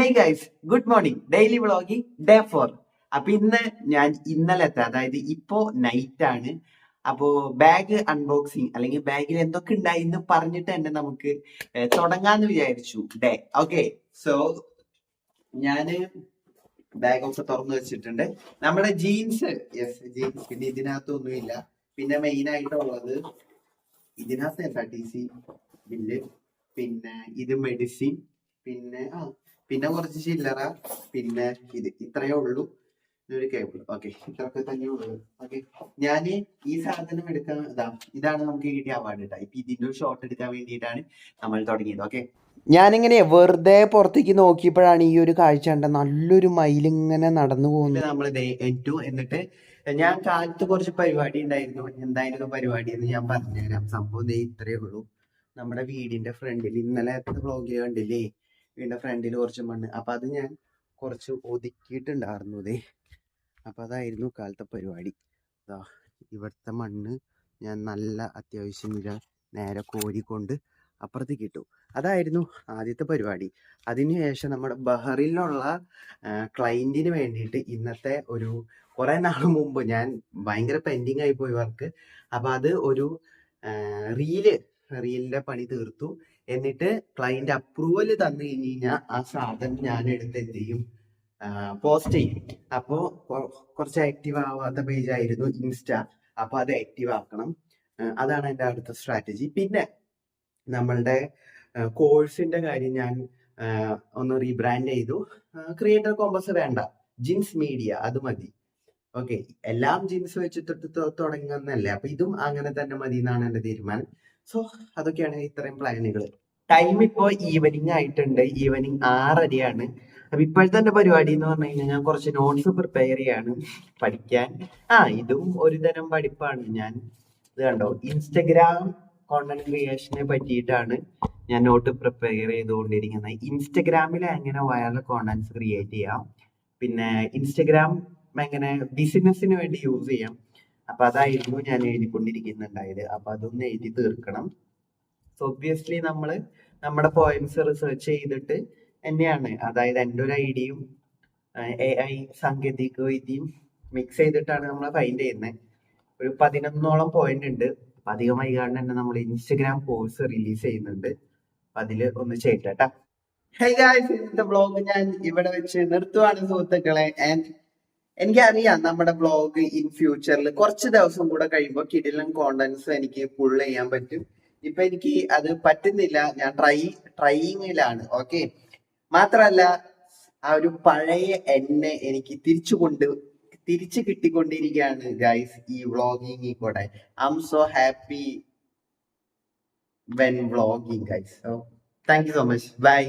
Hey guys good morning daily vlogging day four അപ്പൊ ഇന്ന് ഞാൻ ഇന്നലത്തെ അതായത് ഇപ്പോ നൈറ്റ് ആണ്. അപ്പോ ബാഗ് അൺബോക്സിങ് അല്ലെങ്കിൽ ബാഗിൽ എന്തൊക്കെ ഉണ്ടായി എന്ന് പറഞ്ഞിട്ട് തന്നെ നമുക്ക് തുടങ്ങാന്ന് വിചാരിച്ചു. ഡേ ഓക്കെ സോ ഞാൻ ബാഗ് ഒക്കെ തുറന്നു വെച്ചിട്ടുണ്ട്. നമ്മുടെ ജീൻസ് യെസ് ജീൻസ് പിന്നെ ഇതിനകത്തൊന്നുമില്ല പിന്നെ മെയിൻ ആയിട്ടുള്ളത് ഇതിനകത്ത് എന്താ ടി സി ബില്ല് പിന്നെ ഇത് മെഡിസിൻ പിന്നെ ആ പിന്നെ കുറച്ച് ചില്ലറ പിന്നെ ഇത് ഇത്രയേ ഉള്ളൂ. ഒരു കേബിൾ ഓക്കെ ഇത്രയൊക്കെ തന്നെ ഉള്ളൂ. ഓക്കെ ഞാൻ ഈ സാധനം എടുക്കാൻ ഇതാ ഇതാണ് നമുക്ക് കിട്ടിയ അവാർഡ് കേട്ടോ ഇപ്പൊ ഇതിന്റെ ഒരു ഷോട്ട് എടുക്കാൻ വേണ്ടിയിട്ടാണ് നമ്മൾ തുടങ്ങിയത്. ഓക്കെ ഞാനിങ്ങനെ വെറുതെ പുറത്തേക്ക് നോക്കിയപ്പോഴാണ് ഈ ഒരു കാഴ്ച കണ്ട നല്ലൊരു മയിലിങ്ങനെ നടന്നു പോകുന്നത്. നമ്മൾ ഏറ്റു എന്നിട്ട് ഞാൻ കാലത്ത് കുറച്ച് പരിപാടി ഉണ്ടായിരുന്നു. എന്തായിരുന്നു പരിപാടി എന്ന് ഞാൻ പറഞ്ഞുതരാം. സംഭവം ഇത്രയേ ഉള്ളൂ. നമ്മുടെ വീടിന്റെ ഫ്രണ്ടിൽ ഇന്നലെ വ്ളോഗിൽ കണ്ടില്ലേ? വീടിന്റെ ഫ്രണ്ടിൽ കുറച്ച് മണ്ണ്. അപ്പോൾ അത് ഞാൻ കുറച്ച് ഒതുക്കിയിട്ടുണ്ടായിരുന്നു ദേ. അപ്പോൾ അതായിരുന്നു കാലത്തെ പരിപാടി. ദാ ഇവിടുത്തെ മണ്ണ് ഞാൻ നല്ല അത്യാവശ്യം നില നേരെ കോരിക്കൊണ്ട് അപ്പുറത്തേക്ക് ഇട്ടു. അതായിരുന്നു ആദ്യത്തെ പരിപാടി. അതിനുശേഷം നമ്മുടെ ബഹറിലുള്ള ക്ലൈന്റിന് വേണ്ടിയിട്ട് ഇന്നത്തെ ഒരു കുറേ നാൾ മുമ്പ് ഞാൻ ഭയങ്കര പെൻഡിങ് ആയി പോയി വർക്ക് അപ്പം അത് ഒരു റീൽ റീലിന്റെ പണി തീർത്തു. എന്നിട്ട് ക്ലയന്റ് അപ്രൂവൽ തന്നു കഴിഞ്ഞ് കഴിഞ്ഞാൽ ആ സാധനം ഞാൻ എടുത്ത് എന്ത് ചെയ്യും? പോസ്റ്റ് ചെയ്യും. അപ്പോൾ കുറച്ച് ആക്റ്റീവ് ആവാത്ത പേജ് ആയിരുന്നു ഇൻസ്റ്റ. അപ്പൊ അത് ആക്റ്റീവ് ആക്കണം. അതാണ് എന്റെ അടുത്ത സ്ട്രാറ്റജി പിന്നെ നമ്മളുടെ കോഴ്സിന്റെ കാര്യം ഞാൻ ഒന്ന് റീബ്രാൻഡ് ചെയ്തു. ക്രിയേറ്റർ കോമ്പസ് വേണ്ട. ജിൻസ് മീഡിയ അത് മതി. ഓക്കെ എല്ലാം ജിൻസ് വെച്ച് തൊട്ട് തുടങ്ങുന്നല്ലേ അപ്പൊ ഇതും അങ്ങനെ തന്നെ മതി എന്നാണ് എന്റെ തീരുമാനം. സോ അതൊക്കെയാണ് ഇത്രയും പ്ലാനുകൾ ടൈം ഇപ്പോൾ ഈവനിങ് ആയിട്ടുണ്ട്. ഈവനിങ് ആറരയാണ്. അപ്പൊ ഇപ്പോഴത്തെ എന്റെ പരിപാടി എന്ന് പറഞ്ഞു കഴിഞ്ഞാൽ ഞാൻ കുറച്ച് നോട്ട്സ് പ്രിപ്പയർ ചെയ്യാണ് പഠിക്കാൻ. ആ ഇതും ഒരു തരം പഠിപ്പാണ്. ഞാൻ ഇത് കണ്ടോ? ഇൻസ്റ്റഗ്രാം കോണ്ടന്റ് ക്രിയേഷനെ പറ്റിയിട്ടാണ് ഞാൻ നോട്ട് പ്രിപ്പയർ ചെയ്തുകൊണ്ടിരിക്കുന്നത്. ഇൻസ്റ്റഗ്രാമിൽ എങ്ങനെ വൈറൽ കോണ്ടന്റ്സ് ക്രിയേറ്റ് ചെയ്യാം? പിന്നെ ഇൻസ്റ്റഗ്രാം എങ്ങനെ ബിസിനസ്സിന് വേണ്ടി യൂസ് ചെയ്യാം? അപ്പൊ അതായിരുന്നു ഞാൻ എഴുതിക്കൊണ്ടിരിക്കുന്നുണ്ടായത്. അപ്പൊ അതൊന്ന് എഴുതി തീർക്കണം. സോ ഒബ്വിയസ്ലി നമ്മൾ നമ്മുടെ പോയിന്റ്സ് റിസർച്ച് ചെയ്തിട്ട് തന്നെയാണ്. അതായത് എന്റെ ഒരു ഐഡിയയും എ ഐ സാങ്കേതിക വിദ്യയും മിക്സ് ചെയ്തിട്ടാണ് നമ്മൾ ഫൈൻഡ് ചെയ്യുന്നത്. ഒരു പതിനൊന്നോളം പോയിന്റ് ഉണ്ട്. അപ്പൊ അധികമായി വൈകാണ്ട് തന്നെ നമ്മൾ ഇൻസ്റ്റഗ്രാം കോഴ്സ് റിലീസ് ചെയ്യുന്നുണ്ട്. അപ്പൊ അതിൽ ഒന്ന് ചെയ്യട്ടെ ഹൈ ഗായ്സ് ഇന്നത്തെ ബ്ലോഗ് ഞാൻ ഇവിടെ വെച്ച് നിർത്തുവാണ് സുഹൃത്തുക്കളെ. ആൻഡ് എനിക്കറിയാം നമ്മുടെ ബ്ലോഗ് ഇൻ ഫ്യൂച്ചറിൽ കുറച്ച് ദിവസം കൂടെ കഴിയുമ്പോൾ കിടിലൻ കോണ്ടന്റ്സ് എനിക്ക് ഫുൾ ചെയ്യാൻ പറ്റും. ഇപ്പൊ എനിക്ക് അത് പറ്റുന്നില്ല. ഞാൻ ട്രൈ ട്രൈയിങ്ങിലാണ് ഓക്കെ മാത്രല്ല ആ ഒരു പഴയ എന്നെ എനിക്ക് തിരിച്ചു കൊണ്ട് തിരിച്ചു കിട്ടിക്കൊണ്ടിരിക്കുകയാണ് ഗൈസ് ഈ വ്ളോഗിങ്ങിൽ കൂടെ. I'm so happy when vlogging guys so thank you so much bye